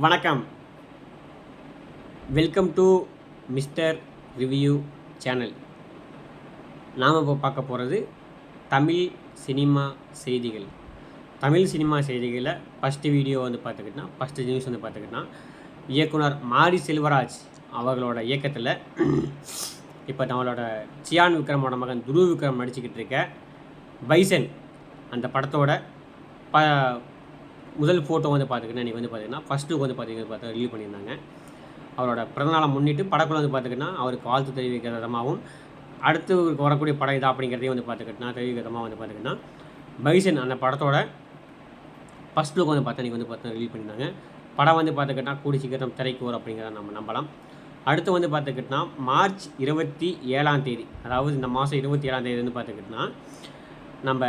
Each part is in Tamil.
வணக்கம். Welcome to mister review channel நாம் இப்போ பார்க்க போகிறது தமிழ் சினிமா செய்திகள். தமிழ் சினிமா செய்திகளில் ஃபஸ்ட்டு வீடியோ வந்து பார்த்துக்கிட்டா ஃபஸ்ட்டு நியூஸ் வந்து பார்த்துக்கிட்டா இயக்குனர் மாரி செல்வராஜ் அவர்களோட இயக்கத்தில் இப்போ நம்மளோட சியான் விக்ரமோட மகன் துருவ் விக்ரம் நடிச்சுக்கிட்டு இருக்க பைசன் அந்த படத்தோட ப முதல் ஃபோட்டோ வந்து பார்த்துக்கிட்டேன் இன்றைக்கி வந்து பார்த்தீங்கன்னா ஃபஸ்ட்டு வந்து பார்த்தீங்கன்னா பார்த்தா ரிலீவ் பண்ணியிருந்தாங்க. அவரோட பிறந்தநாளை முன்னிட்டு படக்குள்ள வந்து பார்த்துக்கிட்டா அவருக்கு வாழ்த்து தெரிவிக்கிற விதமாகவும் அடுத்து வரக்கூடிய படம் இதா அப்படிங்கிறதையும் வந்து பார்த்துக்கிட்டா தெரிவிக்கிற விதமாக வந்து பார்த்துக்கிட்டா பைசன் அந்த படத்தோட ஃபஸ்ட் லுக் வந்து பார்த்தா இன்றைக்கி வந்து பார்த்தா ரிலீவ் பண்ணியிருந்தாங்க. படம் வந்து பார்த்துக்கிட்டா கூடி சீக்கிரம் திரைக்கு வரும் அப்படிங்கிறத நம்ம நம்பலாம். அடுத்து வந்து பார்த்துக்கிட்டா மார்ச் இருபத்தி ஏழாம் தேதி அதாவது இந்த மாதம் இருபத்தி ஏழாம் தேதி வந்து பார்த்துக்கிட்டா நம்ம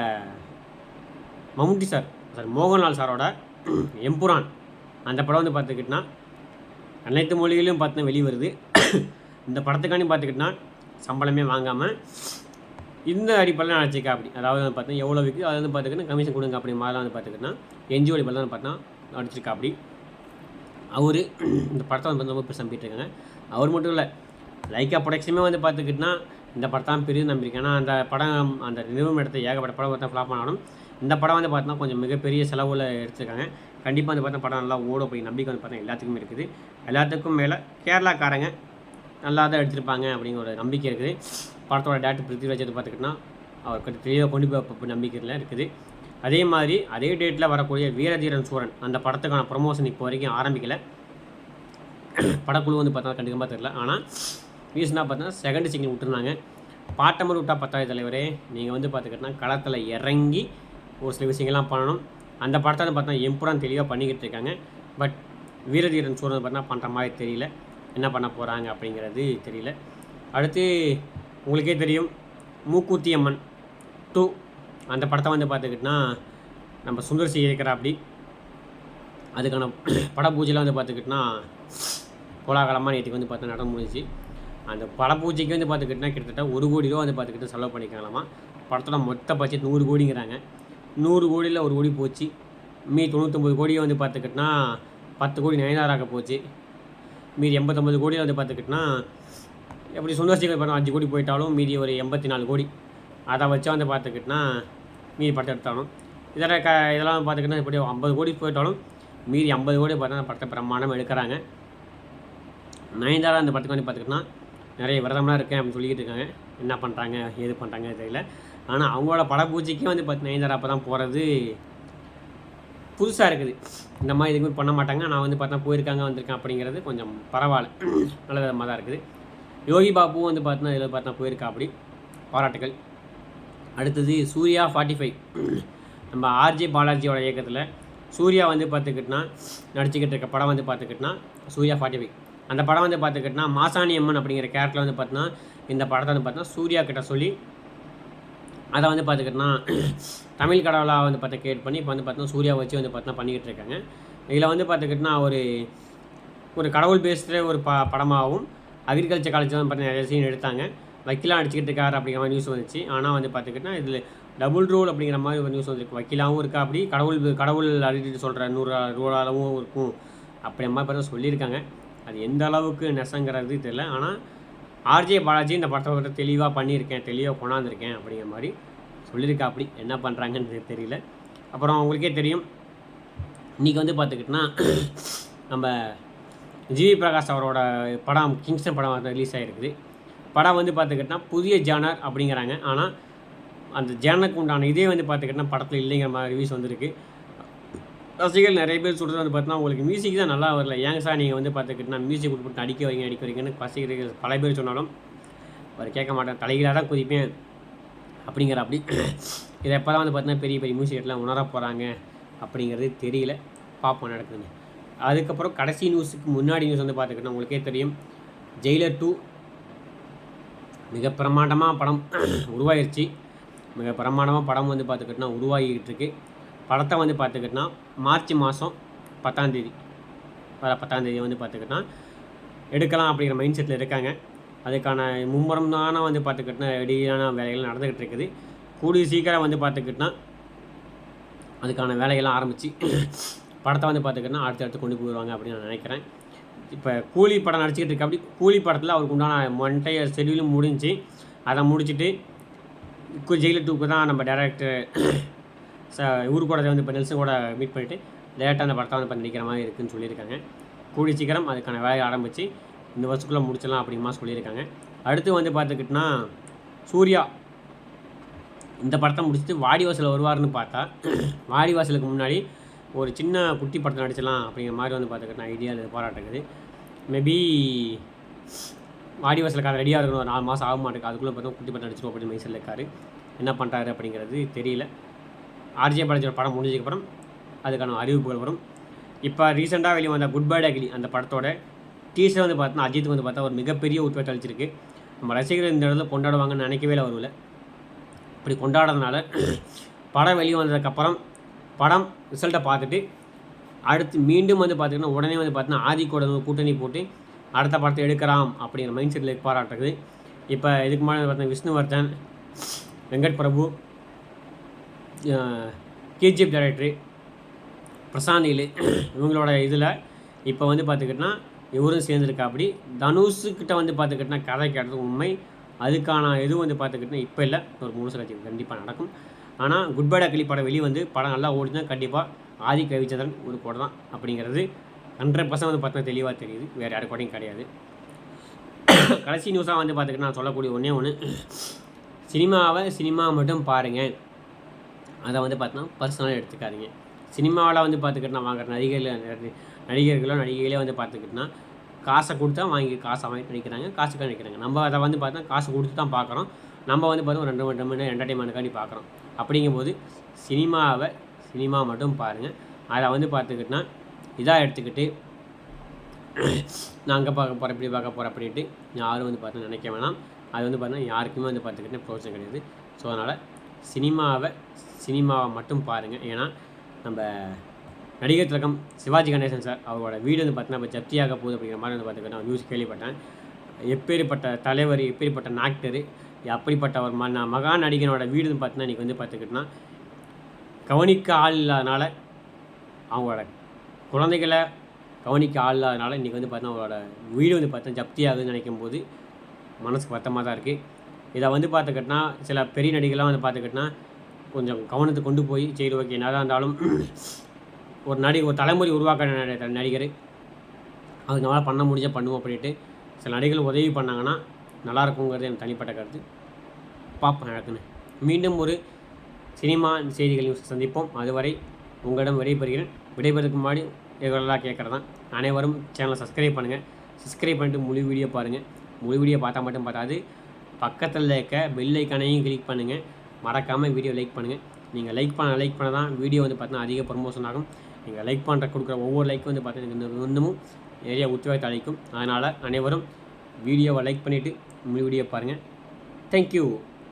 மம்முட்டி சார் சார் மோகன்லால் சாரோட எம்புரான். அந்த படம் வந்து பார்த்துக்கிட்டா அனைத்து மொழிகளிலும் பார்த்தினா வெளி வருது இந்த படத்துக்காண்டி பார்த்துக்கிட்டா சம்பளமே வாங்காமல் இந்த அடிப்படையில் நினச்சிக்க அப்படி. அதாவது வந்து பார்த்தீங்கன்னா எவ்வளோ விற்குது அதை வந்து பார்த்துக்கிட்டா கமிஷன் கொடுங்க அப்படி மாதிரிலாம் வந்து பார்த்துக்கிட்டா என்ஜிஓ அடிப்படையில் வந்து பார்த்தா நடிச்சிருக்கா அப்படி. அவர் இந்த படத்தை வந்து ரொம்ப பெருசாக நம்பிட்டுருக்காங்க அவர் மட்டும் இல்லை லைக்கா ப்ரொடக்ஷனுமே வந்து பார்த்துக்கிட்டா இந்த படத்தான் பெரிய நம்பியிருக்கேன் ஏன்னா அந்த படம் அந்த நிறுவனம் எடுத்த ஏகப்பட்ட படம் பார்த்தா ஃப்ளாப் ஆனாலும் இந்த படம் வந்து பார்த்தோன்னா கொஞ்சம் மிகப்பெரிய செலவில் எடுத்துருக்காங்க. கண்டிப்பாக வந்து பார்த்தா படம் நல்லா ஓட போய் நம்பிக்கை வந்து பார்த்தா எல்லாத்துக்குமே இருக்குது. எல்லாத்துக்கும் மேலே கேரளாக்காரங்க நல்லா தான் எடுத்திருப்பாங்க அப்படிங்கிற ஒரு நம்பிக்கை இருக்குது. படத்தோட டேரக்டர் பிருத்திவிராஜ் வந்து பார்த்துக்கிட்டா அவருக்கு தெளிவாக கொண்டு போய் நம்பிக்கையில் இருக்குது. அதே மாதிரி அதே டேட்டில் வரக்கூடிய வீரதீரன் சூரன் அந்த படத்துக்கான ப்ரொமோஷன் இப்போ வரைக்கும் ஆரம்பிக்கலை. படக்குழு வந்து பார்த்தா கண்டிப்பாக தெரியல. ஆனால் ரீசனாக பார்த்தா செகண்ட் சிங்கிள் விட்டுருந்தாங்க. பாட்டமர் விட்டா பத்தாவது தலைவரே நீங்கள் வந்து பார்த்துக்கிட்டோன்னா களத்தில் இறங்கி ஒரு சில விஷயங்கள்லாம் பண்ணணும். அந்த படத்தை வந்து பார்த்தா எம்புரான் தெளிவாக பண்ணிக்கிட்டு இருக்காங்க. பட் வீரதீரன் சூரன் பார்த்தா பண்ணுற மாதிரி தெரியல. என்ன பண்ண போகிறாங்க அப்படிங்கிறது தெரியல. அடுத்து உங்களுக்கே தெரியும் மூக்கூத்தி அம்மன் டூ அந்த படத்தை வந்து பார்த்துக்கிட்டா நம்ம சுந்தர்சி இருக்கிற அப்படி அதுக்கான பட பூஜையில் வந்து பார்த்துக்கிட்டா கோலாகலமாக நேற்றுக்கு வந்து பார்த்தா நட முடிஞ்சு அந்த பட பூஜைக்கு வந்து பார்த்துக்கிட்டா கிட்டத்தட்ட ஒரு கோடி ரூபா வந்து பார்த்துக்கிட்டு செலவு பண்ணிக்கலாமா படத்தோட மொத்த பட்ஜெட் நூறு கோடிங்கிறாங்க. நூறு கோடியில் ஒரு கோடி போச்சு. மீ தொண்ணூற்றொம்பது கோடியை வந்து பார்த்துக்கிட்டா பத்து கோடி நயனாராக போச்சு. மீதி எண்பத்தொம்பது கோடியில் வந்து பார்த்துக்கிட்டா எப்படி சுந்தர்சிகள் படம் அஞ்சு கோடி போயிட்டாலும் மீதி ஒரு எண்பத்தி நாலு கோடி. அதை வச்சு வந்து பார்த்துக்கிட்டா மீதி படத்தை எடுத்தாலும். இதெல்லாம் க இதெல்லாம் பார்த்துக்கிட்டா இப்படி ஐம்பது கோடி போயிட்டாலும் மீதி ஐம்பது கோடி பார்த்தா படத்தை பிரமாணம் எடுக்கிறாங்க. நயன்தாரா அந்த படத்துக்கு வந்து பார்த்துக்கிட்டா நிறைய விரதம்லாம் இருக்கேன் அப்படின்னு சொல்லிக்கிட்டு இருக்காங்க. என்ன பண்ணுறாங்க ஏது பண்ணுறாங்க தெரியல. ஆனால் அவங்களோட படப்பூச்சிக்கே வந்து பார்த்து நயன்தாரா அப்போ தான் போகிறது புதுசாக இருக்குது. இந்த மாதிரி எதுவுமே பண்ண மாட்டாங்க. நான் வந்து பார்த்தா போயிருக்காங்க வந்திருக்கேன் அப்படிங்கிறது கொஞ்சம் பரவாயில்ல. நல்ல விதமாக தான் இருக்குது. யோகி பாபுவும் வந்து பார்த்தீங்கன்னா இதில் பார்த்தா போயிருக்கா அப்படி. பாராட்டுகள். அடுத்தது சூர்யா ஃபார்ட்டி ஃபைவ் நம்ம ஆர்ஜே பாலாஜியோட இயக்கத்தில் சூர்யா வந்து பார்த்துக்கிட்டனா நடிச்சுக்கிட்டு இருக்க படம் வந்து பார்த்துக்கிட்டனா சூர்யா ஃபார்ட்டி ஃபைவ் அந்த படம் வந்து பார்த்துக்கிட்டனா மாசாணி அம்மன் அப்படிங்கிற கேரக்டர் வந்து பார்த்தீங்கன்னா இந்த படத்தை வந்து பார்த்தோன்னா சூர்யா கிட்ட சொல்லி அதை வந்து பார்த்துக்கிட்டோன்னா தமிழ் கடவுளாக வந்து பார்த்து கிரியேட் பண்ணி இப்போ வந்து பார்த்தோன்னா சூர்யா வச்சு வந்து பார்த்தோன்னா பண்ணிக்கிட்டு இருக்காங்க. இதில் வந்து பார்த்துக்கிட்டனா ஒரு ஒரு கடவுள் பேசுகிற ஒரு ப படமாகவும் அக்ரிகல்ச்சர் காலேஜ் வந்து பார்த்தீங்கன்னா நிறைய சீன் எடுத்தாங்க. வக்கீலாக அடிச்சுக்கிட்டு இருக்காரு அப்படிங்கிற மாதிரி நியூஸ் வந்துச்சு. ஆனால் வந்து பார்த்துக்கிட்டா இதில் டபுள் ரோல் அப்படிங்கிற மாதிரி ஒரு நியூஸ் வந்துருக்கு. வக்கீலாகவும் இருக்கா அப்படி கடவுள் கடவுள் அறிவிட்டு சொல்கிற நூறு ரூலாகவும் இருக்கும். அப்படி மாதிரி பார்த்தா சொல்லியிருக்காங்க. அது எந்த அளவுக்கு நெசங்கிறது தெரியல. ஆனால் ஆர்ஜே பாலாஜி இந்த படத்தை வந்து தெளிவாக பண்ணியிருக்கேன் தெளிவாக கொண்டாந்துருக்கேன் அப்படிங்கிற மாதிரி சொல்லியிருக்கா அப்படி என்ன பண்ணுறாங்கன்னு தெரியல. அப்புறம் உங்களுக்கே தெரியும். இன்றைக்கி வந்து பார்த்துக்கிட்டோன்னா நம்ம ஜிவி பிரகாஷ் அவரோட படம் கிங்ஸ்டன் படம் வந்து ரிலீஸ் ஆகிருக்குது படம் வந்து பார்த்துக்கிட்டோம்னா புதிய ஜேனர் அப்படிங்கிறாங்க. ஆனால் அந்த ஜேனருக்கு உண்டான இதே வந்து பார்த்துக்கிட்டோன்னா படத்தில் இல்லைங்கிற மாதிரி ரிவ்யூஸ் வந்திருக்கு. ரசிகர்கள் நிறைய பேர் சொல்கிறது வந்து பார்த்தீங்கன்னா உங்களுக்கு மியூசிக் தான் நல்லா வரல. ஏங்க சார் நீங்கள் வந்து பார்த்துக்கிட்டா மியூசிக் கொடுத்து அடிக்க வைங்க அடிக்க வைங்கன்னு ரசிகர்கள் பல பேர் சொன்னாலும் அவர் கேட்க மாட்டேன் தலைகளாக தான் குதிப்பேன் அப்படிங்கிற அப்படி. இதை எப்போ தான் வந்து பார்த்தீங்கன்னா பெரிய பெரிய மியூசிக் எல்லாம் உணர போகிறாங்க அப்படிங்கிறது தெரியல. பார்ப்போம் நடக்குதுன்னு. அதுக்கப்புறம் கடைசி நியூஸுக்கு முன்னாடி நியூஸ் வந்து பார்த்துக்கிட்டா உங்களுக்கே தெரியும். ஜெயிலர் டூ மிக பிரமாண்டமாக படம் உருவாயிருச்சு. மிக பிரமாண்டமாக படம் வந்து பார்த்துக்கிட்டோன்னா உருவாகிக்கிட்டு இருக்குது படத்தை வந்து பார்த்துக்கிட்டோன்னா மார்ச் மாதம் பத்தாந்தேதி வர பத்தாந்தேதி வந்து பார்த்துக்கிட்டோன்னா எடுக்கலாம் அப்படிங்கிற மைண்ட் செட்டில் இருக்காங்க. அதுக்கான மும்முரம் தானே வந்து பார்த்துக்கிட்டோன்னா ரெடியான வேலைகள் நடந்துக்கிட்டு இருக்குது. கூடிய சீக்கிரம் வந்து பார்த்துக்கிட்டோன்னா அதுக்கான வேலைகள்லாம் ஆரம்பித்து படத்தை வந்து பார்த்துக்கிட்டா அடுத்து அடுத்து கொண்டு போயிடுவாங்க அப்படின்னு நான் நினைக்கிறேன். இப்போ கூலி படம் நடிச்சிக்கிட்டு இருக்க அப்படி கூலி படத்தில் அவருக்கு உண்டான மொண்டைய ஷெடியூலும் முடிஞ்சு அதை முடிச்சுட்டு இப்போ டூக்கு தான் நம்ம டேரக்டர் ச இவரு கூட வந்து இப்போ நெல்சன் கூட மீட் பண்ணிவிட்டு லேட்டாக அந்த படத்தை வந்து இப்போ நடிக்கிற மாதிரி இருக்குதுன்னு சொல்லியிருக்காங்க. கூடி சீக்கிரம் அதுக்கான வேலையை ஆரம்பித்து இந்த வருஷத்துக்குள்ளே முடிச்சிடலாம் அப்படிமா சொல்லியிருக்காங்க. அடுத்து வந்து பார்த்துக்கிட்டோன்னா சூர்யா. இந்த படத்தை முடிச்சுட்டு வாடிவாசல் வருவார்னு பார்த்தா வாடிவாசலுக்கு முன்னாடி ஒரு சின்ன குட்டி படத்தை நடிச்சலாம் அப்படிங்கிற மாதிரி வந்து பார்த்துக்கிட்டா ஐடியா இது மேபி மேபி வாடிவாசலுக்காக ரெடியாக இருக்கணும் ஒரு நாலு மாதம் ஆக மாட்டேங்குது. அதுக்குள்ளே பார்த்தா குட்டி படம் நடிச்சிடும் அப்படின்னு மைசூரில் இருக்காரு. என்ன பண்ணுறாரு அப்படிங்கிறது தெரியல. ஆர்ஜே படத்தோட படம் முடிஞ்சதுக்கப்புறம் அதுக்கான அறிவிப்புகள் வரும். இப்போ ரீசெண்டாக வெளியே வந்த குட் பை அகிலி அந்த படத்தோட டீசர் வந்து பார்த்தோன்னா அஜித் வந்து பார்த்தா ஒரு மிகப்பெரிய உத்வேகத்தை அளிச்சிருக்கு. நம்ம ரசிகர்கள் இந்த இடத்துல கொண்டாடுவாங்கன்னு நினைக்கவே இல்லை வருவில்லை இப்படி கொண்டாடுறதுனால படம் வெளியே வந்ததுக்கப்புறம் படம் ரிசல்ட்டை பார்த்துட்டு அடுத்து மீண்டும் வந்து பார்த்திங்கன்னா உடனே வந்து பார்த்தீங்கன்னா ஆதிக்கோட கூட்டணி போட்டு அடுத்த படத்தை எடுக்கலாம் அப்படிங்கிற மைண்ட் செட்டில் பாராட்டுறது. இப்போ இதுக்கு முன்னாடி பார்த்தீங்கன்னா விஷ்ணுவர்தன் வெங்கட் பிரபு கேஜிஎஃப் டைரக்டரு பிரசாந்தில் இவங்களோட இதில் இப்போ வந்து பார்த்துக்கிட்டனா இவரும் சேர்ந்துருக்கா அப்படி தனுஷுக்கிட்ட வந்து பார்த்துக்கிட்டனா கதை கேட்டது உண்மை. அதுக்கான இது வந்து பார்த்துக்கிட்டனா இப்போ இல்லை. ஒரு மூணு சில கண்டிப்பாக நடக்கும். ஆனால் குட் பை அக்கிலி படம் வெளியே வந்து படம் நல்லா ஓடினா கண்டிப்பாக ஆதி கவிச்சந்திரன் ஒரு கூட தான் அப்படிங்கிறது ஹண்ட்ரட் பர்சன்ட் வந்து பார்த்தா தெளிவாக தெரியுது. வேறு யாரு கூடையும் கிடையாது. கடைசி நியூஸாக வந்து பார்த்துக்கிட்டு நான் சொல்லக்கூடிய ஒன்றே ஒன்று சினிமாவை சினிமா மட்டும் பாருங்கள் அதை வந்து பார்த்தோன்னா பர்சனலாக எடுத்துக்காதீங்க. சினிமாவில் வந்து பார்த்துக்கிட்டோன்னா வாங்குற நடிகர்கள் நடிகர்களோ நடிகைகளே வந்து பார்த்துக்கிட்டோன்னா காசை கொடுத்தா வாங்கி காசை வாங்கி நடிக்கிறாங்க காசுக்காக நடிக்கிறாங்க நம்ம அதை வந்து பார்த்தா காசு கொடுத்து தான் பார்க்குறோம். நம்ம வந்து பார்த்தோம் ரெண்டு ரெண்டு மணி நேரம் என்டர்டைன்மெண்ட்டுக்காண்டி பார்க்குறோம். அப்படிங்கும்போது சினிமாவை சினிமா மட்டும் பாருங்கள் அதை வந்து பார்த்துக்கிட்டோன்னா இதாக எடுத்துக்கிட்டு நான் அங்கே பார்க்க போகிறேன் இப்படி பார்க்க போகிறேன் அப்படின்ட்டு யாரும் வந்து பார்த்து நினைக்க வேணாம். அது வந்து பார்த்தீங்கன்னா யாருக்குமே வந்து பார்த்துக்கிட்டு பிரோஜனம் கிடையாது. ஸோ அதனால் சினிமாவை சினிமாவை மட்டும் பாருங்கள் ஏன்னா நம்ம நடிகர் திலகம் சிவாஜி கணேசன் சார் அவரோட வீடு வந்து பார்த்தீங்கன்னா இப்போ ஜப்தியாக போகுது அப்படிங்கிற மாதிரி வந்து பார்த்துக்கிட்டேன் நியூஸ் கேள்விப்பட்டேன். எப்பேற்பட்ட தலைவர் எப்பேற்பட்ட நாக்டர் அப்படிப்பட்ட ஒரு ம மகா நடிகனோட வீடு பார்த்தீங்கன்னா இன்றைக்கி வந்து பார்த்துக்கிட்டோன்னா கவனிக்க ஆள் இல்லாதனால அவங்களோட குழந்தைகளை கவனிக்க ஆள் இல்லாதனால இன்றைக்கி வந்து பார்த்தீங்கன்னா அவங்களோட வீடு வந்து பார்த்தா ஜப்தி ஆகுதுன்னு நினைக்கும் போது மனசுக்கு வருத்தமாக தான் இருக்குது இதை வந்து பார்த்துக்கிட்டோன்னா சில பெரிய நடிகர்லாம் வந்து பார்த்துக்கிட்டோன்னா கொஞ்சம் கவனத்தை கொண்டு போய் சரி ஓகே என்னதான் இருந்தாலும் ஒரு நடி ஒரு தலைமுறை உருவாக்க நடிகர். அது நம்மளால் பண்ண முடிஞ்சால் பண்ணுவோம் அப்படின்ட்டு சில நடிகர்கள் உதவி பண்ணாங்கன்னா நல்லாயிருக்குங்கிறது எனக்கு தனிப்பட்ட கருத்து. பார்ப்போம் நடக்குன்னு. மீண்டும் ஒரு சினிமா செய்திகள் நியூஸ் சந்திப்போம். அதுவரை உங்களிடம் விடைபெறுகிறேன். விடைபெறதுக்கு முன்னாடி ரெகுலராக கேட்குறதான் அனைவரும் சேனலை சப்ஸ்கிரைப் பண்ணுங்கள் சப்ஸ்கிரைப் பண்ணிட்டு முழு வீடியோ பாருங்கள் முழு வீடியோ பார்த்தா மட்டும் பார்த்தாது பக்கத்தில் இருக்க பெல் ஐக்கானையும் கிளிக் பண்ணுங்கள் மறக்காமல் வீடியோ லைக் பண்ணுங்கள் நீங்கள் லைக் பண்ண லைக் பண்ண தான் வீடியோ வந்து பார்த்தீங்கன்னா அதிக ப்ரொமோஷன் ஆகும். நீங்கள் லைக் பண்ணுற கொடுக்குற ஒவ்வொரு லைக் வந்து பார்த்தீங்கன்னா இன்னமும் நிறைய உத்வேகத்தை அளிக்கும். அதனால் அனைவரும் வீடியோவை லைக் பண்ணிவிட்டு வீடியோ பாருங்கள் தேங்க்யூ